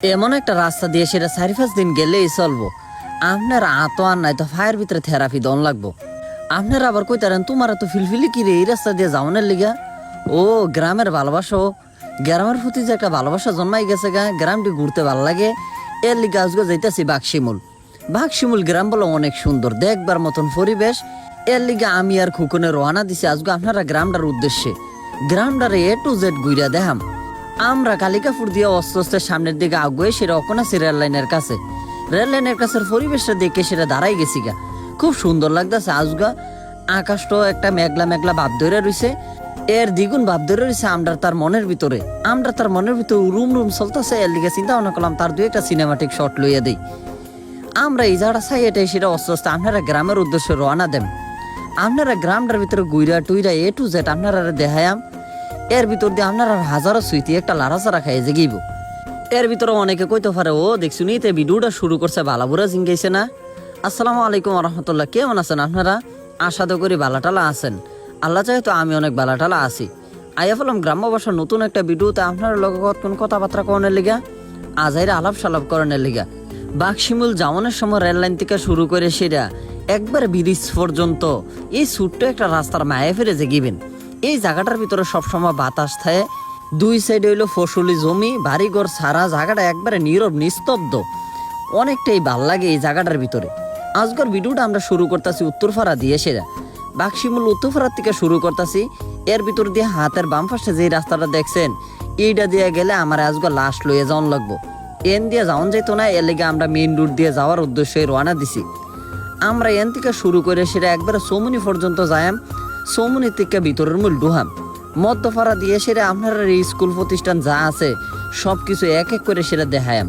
এমন একটা রাস্তা দিয়ে সেটা চারি পাঁচ দিন গেলেই চলবো। আপনার আতো আর নাই তো ফায়ার ভিতরে থেরাপি দন লাগবো। আপনার আবার কইতারেন তোমার তো ফিলফিলি কি রে? এই রাস্তা দিয়ে যাও যাওয়ানের লিগা? ও, গ্রামের ভালোবাসো। গ্রামের প্রতি যে একটা ভালোবাসা জন্মাই গেছে গা, গ্রামটি ঘুরতে ভালো লাগে। এর লিগে আজকে যাইতেছি বাঘশিমুল। বাঘশিমুল গ্রাম বলে অনেক সুন্দর, দেখবার মতন পরিবেশ। এর লিগে আমি আর খুকুনে রওনা দিছি আজকে আপনারা গ্রামটার উদ্দেশ্যে। গ্রামটারে এ টু জেড ঘুরিয়া দেখাম। আমরা কালিকাপুর দিয়ে অস্তে সামনের দিকে আগুয়ে সেটা অকনাসি রেল লাইনের কাছে। রেল লাইনের কাছের পরিবেশটা দেখে সেটা দাঁড়াই গেছি গা। খুব সুন্দর লাগতেছে আজগা। আকাশটাও একটা মেঘলা মেঘলা ভাব ধরে রইছে। এর দ্বিগুণ ভাব ধরে রইছে আমরা তার মনের ভিতরে। আমরা তার মনের ভিতরে রুম রুম চলতেছে, এর দিকে চিন্তা ভাবনা করলাম তার দুই একটা সিনেমাটিক শট লইয়া দেই। আমরা এই জায়গাটা চাই এটাই সেটা অস্তে আপনারা গ্রামের উদ্দেশ্যে রওনা দেন। আপনারা গ্রামটার ভিতরে গুইরা টুইরা এ টু জেড আপনারা দেখায়াম। এর ভিতর দিয়ে আপনারা হাজারো সুইতি একটা লাড়াচাড়া খাই যে গিব। এর ভিতরে অনেকে কইতে পারে, ও দেখছুন তে ভিডিওটা শুরু করছে বালাবুরা জিঙ্গাইছে না? আসসালামু আলাইকুম রহমতুল্লাহ, কেমন আছেন আপনারা? আশা তো করি বালাটালা আছেন। আল্লাহ চাই তো আমি অনেক বালাটালা আছি। আইয়া ফেলাম গ্রাম্যবাসার নতুন একটা ভিডিওতে আপনার লগত কোন কথাবার্তা কনের লিগা? আজাইরা আলাপ সালাপ করণের লিগা। বাঘশিমুল জামনের সময় রেল লাইন থেকে শুরু করে সেটা একবার ব্রিজ পর্যন্ত এই ছোট্ট একটা রাস্তার মায়ে ফিরে যে গিবেন। এই জায়গাটার ভিতরে সবসময় বাতাস থাকে। দুই সাইড হইল ফসলি জমি, বাড়িঘর সারা জায়গাটা একবারে নীরব, নিস্তব্ধ। অনেকটাই ভালো লাগে এই জায়গাটার ভিতরে। আজকের ভিডিওটা আমরা শুরু করতেছি উত্তরপাড়া দিয়ে সেরা। বাক্সিমূল উত্তরপাড়ার থেকে শুরু করতেছি। এর ভিতর দিয়ে হাতের বাম পাশে যে রাস্তাটা দেখছেন, এইটা দিয়ে গেলে আমার আজকে লাস্ট লইয়ে যাওয়ান লাগবো। এন দিয়ে যাওয়ান যাইতো না, এর লেগে আমরা মেইন রুট দিয়ে যাওয়ার উদ্দেশ্যে রওনা দিছি। আমরা এন থেকে শুরু করে সেটা একবারে সোমনি পর্যন্ত যায়াম ভিতরের মূল ডুহাম। দিয়ে এই স্কুল প্রতিষ্ঠান যা আছে সব কিছু এক এক করে দেখায়াম।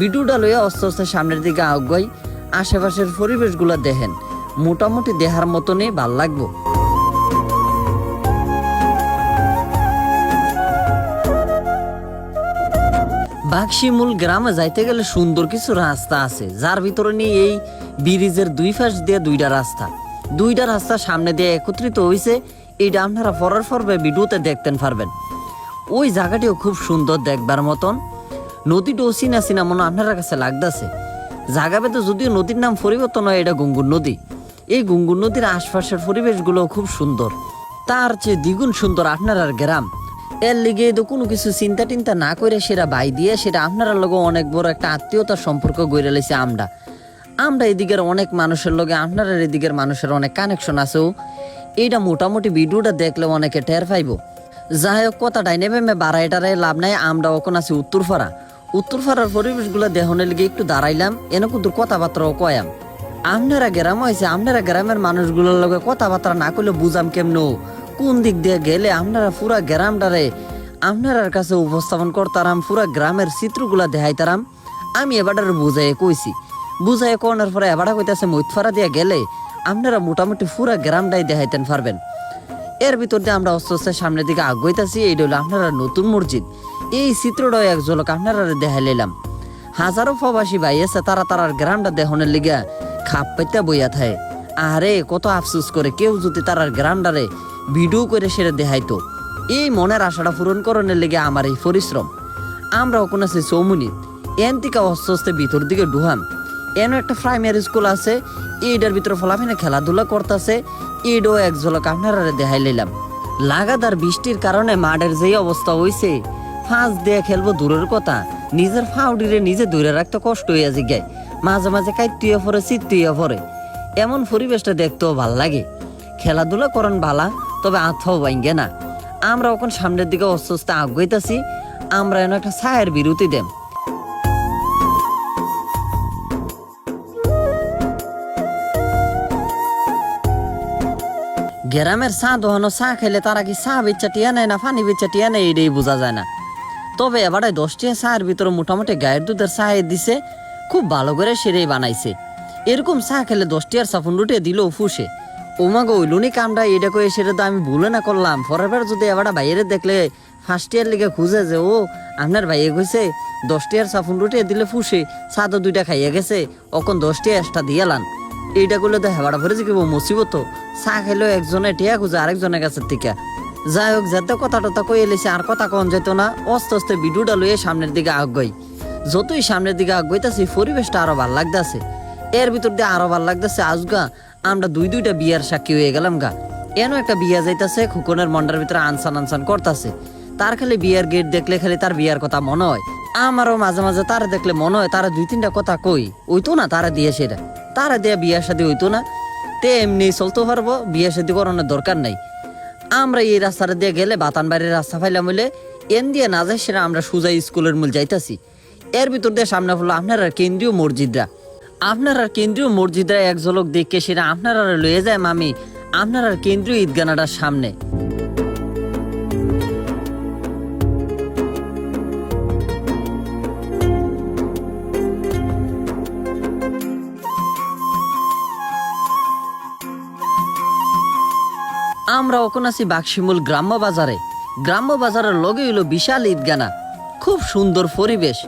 ভিডিওটা লইয়া সামনের দিকে আগাই আশেপাশের পরিবেশগুলো দেখেন। মোটামুটি দেহার মতনই ভালো লাগবো। বাক্সিমূল গ্রামে যাইতে গেলে সুন্দর কিছু রাস্তা আছে, যার ভিতরে নিয়ে এই ব্রিজের দুই পাশ দিয়ে দুইটা রাস্তা। দুইটা রাস্তা সামনে দিয়ে একত্রিত হয়েছে এইটা আপনারা পরের পর্বে ভিডিওতে দেখতেন পারবেন। ওই জায়গাটিও খুব সুন্দর দেখবার মতন। নদীটাও চিনা চিনা মনে আপনার কাছে লাগতেছে। জায়গাবে তো যদিও নদীর নাম পরিবর্তন হয়, এটা গুঙ্গুর নদী। এই গুঙ্গুর নদীর আশপাশের পরিবেশগুলো খুব সুন্দর। তার চেয়ে দ্বিগুণ সুন্দর আপনার আর গ্রাম। এর লিগে তো কোনো কিছু চিন্তা টিন্তা না করে সেটা বাই দিয়ে সেটা আপনারা লগে অনেক বড় একটা আত্মীয়তার সম্পর্ক গড়ে লেছে আমরা। আমরা এদিকের অনেক মানুষের লগে আপনার এদিকের মানুষের অনেক কানেকশন আছেও এইটা মোটামুটি ভিডিওটা দেখলে অনেকে টের পাইব। যাই হোক কথাটাই নেবে মে বাড়াই টারাই লাভ নাই, আমরা ওখানে আছি উত্তরপাড়া। উত্তরপাড়ার পরিবেশগুলো দেহনের লিগে একটু দাঁড়াইলাম এনে কিন্তু কথাবার্তাও কয়াম। আপনারা গ্রাম হয়েছে আপনারা গ্রামের মানুষগুলোর লগে কথাবার্তা না করলে বুঝাম কেমনো কোন দিক দিয়ে গেলে আপনারা পুরা গ্রামটারে আপনার কাছে উপস্থাপন করতারাম, পুরা গ্রামের চিত্রগুলা দেখাইতারাম। আমি এবারটার বুঝাই কইছি বুঝাই করার পরে এবারটা কইতাছে মৈতফাড়া দিয়ে গেলে আপনারা মোটামুটি পুরা গ্রামটাই দেখাইতেন পারবেন। এর ভিতর দিয়ে আমরা আস্তে আস্তে সামনের দিকে আগাইতেছি, এইটা হলো আপনারা নতুন মসজিদ। এই চিত্রটাও এক ঝলক আপনারা দেখাই লাইলাম। হাজারো প্রবাসী ভাই আছে, তারা তারার গ্রামটা দেহনের লিগা খাপ পাইতে বইয়া থাকে। আরে কত আফসুস করে কেউ যদি তারার গ্রামটারে ভিডিও করে সেটা দেখাইতো। এই মনের আশাটা পূরণ করণের লেগে আমার এই পরিশ্রম। আমরা ওখানে আছি চৌমুনি এন থেকে আস্তে আস্তে ভিতর দিকে ডুহাম এন একটা প্রাইমারি স্কুল আছে এইটার ভিতরে ফলাফিনে খেলাধুলা করতেছে এইটাও এক ঝলক আপনারা দেখাই লইলাম। লাগাতার বৃষ্টির কারণে মাঠের যেই অবস্থা হইছে, ফাঁস দিয়ে খেলব দূরের কথা, নিজের ফাউডিরে নিজে দূরে রাখতে কষ্ট হইয়া জিগায়, মাঝে মাঝে কাইতুইয়া পরে চিত্তুইয়া পরে। এমন পরিবেশটা দেখতেও ভালো লাগে। খেলাধুলা করেন ভালা তবে আথাও বাইঙ্গে না। আমরা এখন সামনের দিকে অস্তে আস্তে আগাইতেছি, আমরা এনে একটা ছায়ের বিরতি দেম। গ্রামের চা দোহানো চা খেলে তারা কি চা বেচা টিয়া নেয় না ফানি বেচা টিয়া নেয়, এটাই বোঝা যায় না। তবে এবারে দশটি চায়ের ভিতরে মোটামুটি গায়ের দুধের চা দিছে, খুব ভালো করে সেরেই বানাইছে। এরকম চা খেলে দশটি আর সাফুন রুটে দিলেও ফুসে। ওমাগো ওইলুনি কামটা এটা করে সেটা তো আমি ভুলে না করলাম। পরের যদি এবার বাইরে দেখলে ফার্স্ট ইয়ার লিগে খুঁজে যে, ও, আপনার ভাইয়ে কইছে দশটি আর সাফুন রুটে দিলে ফুসে, চা তো দুইটা খাইয়া গেছে অখন দশটি এক্সট্রা দিয়ালান এইটা করলে তো হেবাড়া ভরে যে মুসিবত চা খেলেও একজনে টিয়া খুঁজে আরেকজনের কাছে থেকে। যাই হোক, যাতে কথা টথা কই এলেছে, আর কথা কন যেত না, অস্তে আস্তে ভিডিওটা লইয়ে সামনের দিকে আগাই যতই সামনের দিকে আগাইতেছি পরিবেশটা আরও ভালো লাগতেছে। এর ভিতর দিয়ে আরও ভালো লাগতেছে, আজগা আমরা দুই দুইটা বিয়ার সাক্ষী হয়ে গেলাম গা। এনো একটা বিয়া যাইতাছে, খুকনের মন্ডার ভিতরে আনসান আনসান করতেছে। তার খালি বিয়ার গেট দেখলে খালি তার বিয়ার কথা মনে হয়। আমারও মাঝে মাঝে তারা দেখলে মনে হয় তারা দুই তিনটা কথা কই। ওইতো না, তারা দিয়ে সেটা। তারা দিয়ে বিয়ার সাথে হইতো না। তে এমনি চলতে পারব, বিয়ে শাদি করানোর দরকার নাই। আমরা এই রাস্তাটা দিয়ে গেলে বাতান বাড়ির রাস্তা ফাইলাম হইলে এন দিয়ে না যাই সেটা আমরা সুজা স্কুলের মূল যাইতাছি। এর ভিতর দিয়ে সামনে হলো আপনার কেন্দ্রীয় মসজিদরা। আপনার আর কেন্দ্রীয় মসজিদরা এক ঝলক দেখে সেটা আপনার লয়ে যায় মামি। আপনার আর কেন্দ্রীয় ঈদগানাটার সামনে। আমরা ওখানে আছি বাক্সিমূল গ্রাম্য বাজারে। গ্রাম্য বাজারের লগে হইল বিশাল ঈদগানা। খুব সুন্দর পরিবেশ।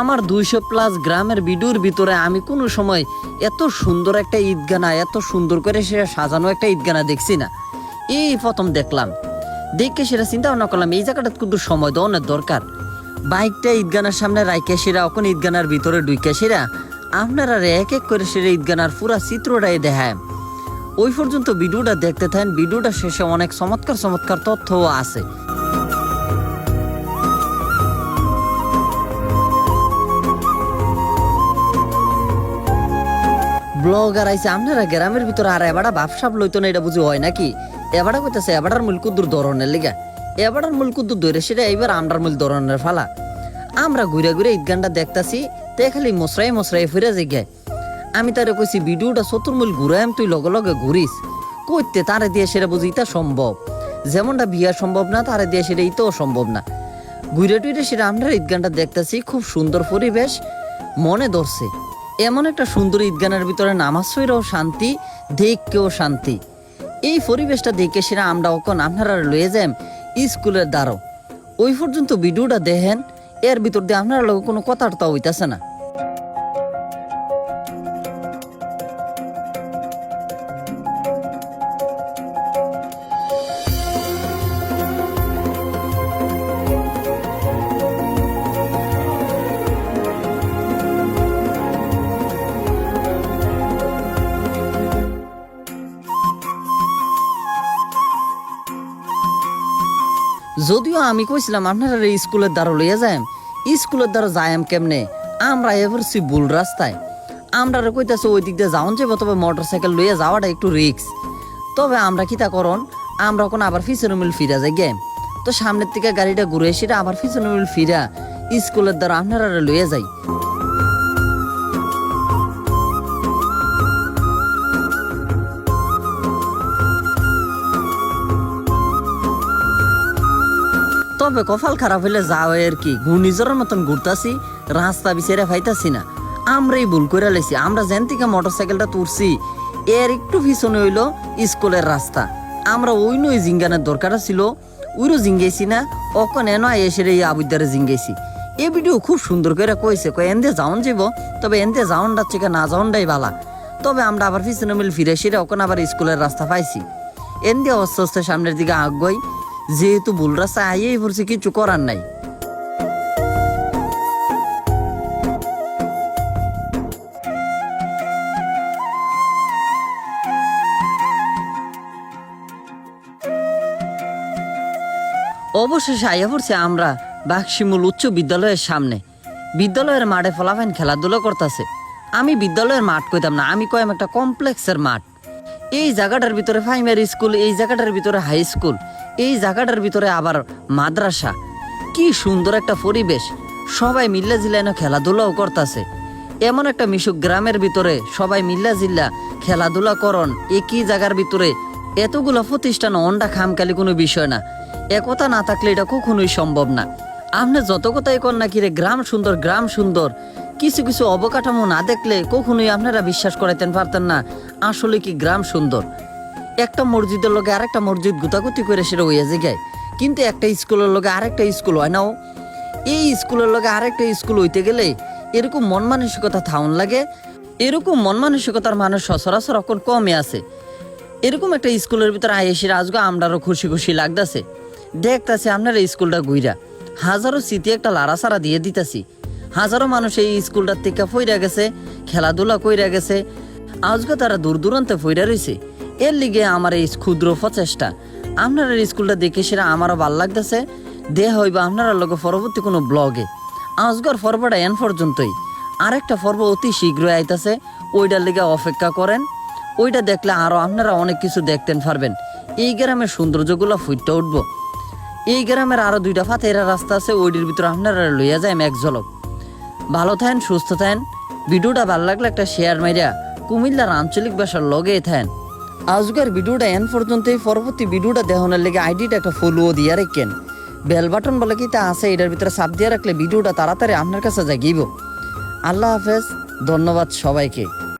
আমার দুইশো প্লাস গ্রামের বিডুর ভিতরে আমি কোনো সময় এত সুন্দর একটা ঈদগানা, এত সুন্দর করে সেটা সাজানো একটা ঈদগানা দেখছি না। এই প্রথম দেখলাম। দেখে সেটা চিন্তা ভাবনা করলাম, এই জায়গাটা কিন্তু সময় দেওয়ানোর দরকার। বাইকটা ঈদগানার সামনে রাইকে সেরা এখন ঈদগানার ভিতরে ঢুকে সেরা। আপনারা এক এক করে সেরা ঈদগানার পুরা চিত্রটাই দেখায়। ওই পর্যন্ত ভিডিওটা দেখতে থাকেন। ভিডিওটা শেষে অনেক চমৎকার চমৎকার তথ্যও আছে। ব্লগার আইছে, আপনারা গ্রামের ভিতরে আর এবারা বাপসাপ লইতো না, এটা বুঝি হয় নাকি? এবারা কইতাছে এবারার মূল কুদ্দুর ধরনের লিগা। এবারার মূল কুদ্দুর ধরে সেটা এইবার আমরার মূল ধরনের ফালা। আমরা ঘুরে ঘুরে ঈদগানটা দেখতাছি, তে খালি মশরাই মশরাই ফিরে যাই আমি তারে কইছি, ভিডিওটা চতুর মূল ঘুরাইম তুই লগে লগে ঘুরিস। কইতে তারে দিয়ে সেটা বুঝি ইতা সম্ভব। যেমনটা বিয়া সম্ভব না, তারে দিয়ে সেটা ইতাও সম্ভব না। ঘুরে টুইরে সেটা আমরা ঈদগানটা দেখতাছি, খুব সুন্দর পরিবেশ, মনে ধরছে। এমন একটা সুন্দর ঈদগানের ভিতরে নামাজ সইরাও শান্তি দেখকেও শান্তি। এই পরিবেশটা দেখে সেটা আমরা ওখন আপনারা লয়ে যাম স্কুলের দ্বারও। ওই পর্যন্ত ভিডিওটা দেখেন, এর ভিতর দিয়ে আপনারা লোক কোনো কথাটা হইতাছে না। যদিও আমি কইছিলাম আপনারা স্কুলের দ্বারা লইয়া যাইম স্কুলের দ্বারা যাইম কেমনে? আমরা এবারছি ভুল রাস্তায়। আমরা কইতাছে ওই দিক দিয়ে যাওন যাব তবে মোটর সাইকেল লইয়া যাওয়াটা একটু রিক্স তবে আমরা কিতা করন, আমরা কোন আবার পিছনে মিল ফিরা যাই গেম তো সামনের থেকে গাড়িটা ঘুরে সেটা আবার পিছনে মিল ফিরা। স্কুলের দ্বারা আপনারা লইয়া যাই। তবে কপাল খারাপ হইলে যাও আর কি? ঘূর্ণিঝড়ের মতন ঘুরতাছি, রাস্তা বিচারে পাইতাছি না। আমরাই ভুল করে লাইছি। আমরা যেন থেকে মোটর সাইকেলটা তুলছি এর একটু পিছনে হইল স্কুলের রাস্তা। আমরা ওই নই জিঙ্গানের দরকার ছিল ওইরও জিঙ্গাইছি না, অকন এনো এসে এই আবুদ্দারে জিঙ্গাইছি। এই ভিডিও খুব সুন্দর করে কইছে, কয় এনদে যাওন যাব তবে এনদে যাওন থেকে না যাওনটাই বালা তবে আমরা আবার পিছনে মিল ফিরে সেরে ওখান আবার স্কুলের রাস্তা পাইছি। এনদে আস্তে আস্তে সামনের দিকে আগুয়াই যেহেতু ভুল রাস্তা আইয়েই পড়ছে কিছু করার নাই। অবশেষে আইয়া পড়ছে আমরা বাক্সিমূল উচ্চ বিদ্যালয়ের সামনে। বিদ্যালয়ের মাঠে ফলাফাইন খেলাধুলা করতেছে। আমি বিদ্যালয়ের মাঠ কইতাম না, আমি কয়াম একটা কমপ্লেক্সের মাঠ। এই জায়গাটার ভিতরে প্রাইমারি স্কুল এই জায়গাটার ভিতরে হাই স্কুল এই জায়গাটার ভিতরে আবার মাদ্রাসা। কি সুন্দর একটা পরিবেশ। সবাই মিল্লা জিল্লা খেলাধুলাও করতেছে। এমন একটা মিশুক গ্রামের ভিতরে সবাই মিল্লা জিল্লা খেলাধুলা করন, একই জায়গার ভিতরে এতগুলো প্রতিষ্ঠান অন্ডা খামকালি কোনো বিষয় না। একতা না থাকলে এটা কখনোই সম্ভব না। আপনি যত কথাই কর না কিরে, গ্রাম সুন্দর গ্রাম সুন্দর। কিছু কিছু অবকাঠামো না দেখলে কখনোই আপনারা বিশ্বাস করাইতেন পারতেন না, আসলে কি গ্রাম সুন্দর। একটা মসজিদের লগে আরেকটা মসজিদ গুতাগুতি করে সেটা হইয়া যায় কিন্তু একটা স্কুলের লগে আরেকটা স্কুল হয় নাও এই স্কুলের লগে আরেকটা স্কুল হইতে গেলে এরকম মন মানসিকতা থাউন লাগে, এরকম মন মানসিকতার মানুষ সচরাচর এখন কমে আছে। এরকম একটা স্কুলের ভিতরে আইসি আজকে আমরারও খুশি খুশি লাগতাছে। দেখতাছে আপনার এই স্কুলটা গুইরা। হাজারো স্মৃতি একটা লাড়াসাড়া দিয়ে দিতাছি। হাজারো মানুষ এই স্কুলটার থেকে ফইরা গেছে, খেলাধুলা কইরা গেছে। আজকে তারা দূর দূরান্তে ফইরা রয়েছে এর লিগে আমার এই ক্ষুদ্র প্রচেষ্টা। আপনার স্কুলটা দেখে সেটা আমারও ভালো লাগতেছে। দেহ হইবা আপনারা লগে পরবর্তী কোনো ব্লগে। আজগর পর্বটা এন পর্যন্তই। আরেকটা পর্ব অতি শীঘ্রই আইতাছে, ওইটার লিগে অপেক্ষা করেন। ওইটা দেখলে আরও আপনারা অনেক কিছু দেখতেন পারবেন। এই গ্রামের সৌন্দর্যগুলো ফুটতে উঠব। এই গ্রামের আরও দুইটা ফাতেরা রাস্তা আছে, ওইটির ভিতরে আপনারা লইয়া যায় এক ঝলক। ভালো থাকেন, সুস্থ থাকেন। ভিডিওটা ভালো লাগলে একটা শেয়ার মাইরা কুমিল্লার আঞ্চলিক ভাষার লগে থাকেন। আজকের ভিডিওটা এন পর্যন্ত পরবর্তী ভিডিওটা দেখানোর লেগে আইডিটা একটা ফলো দিয়ে রেখেন। বেল বাটন বলে কি তা আছে, এটার ভিতরে সাপ দিয়ে রাখলে ভিডিওটা তাড়াতাড়ি আপনার কাছে জাগিব। আল্লাহ হাফেজ, ধন্যবাদ সবাইকে।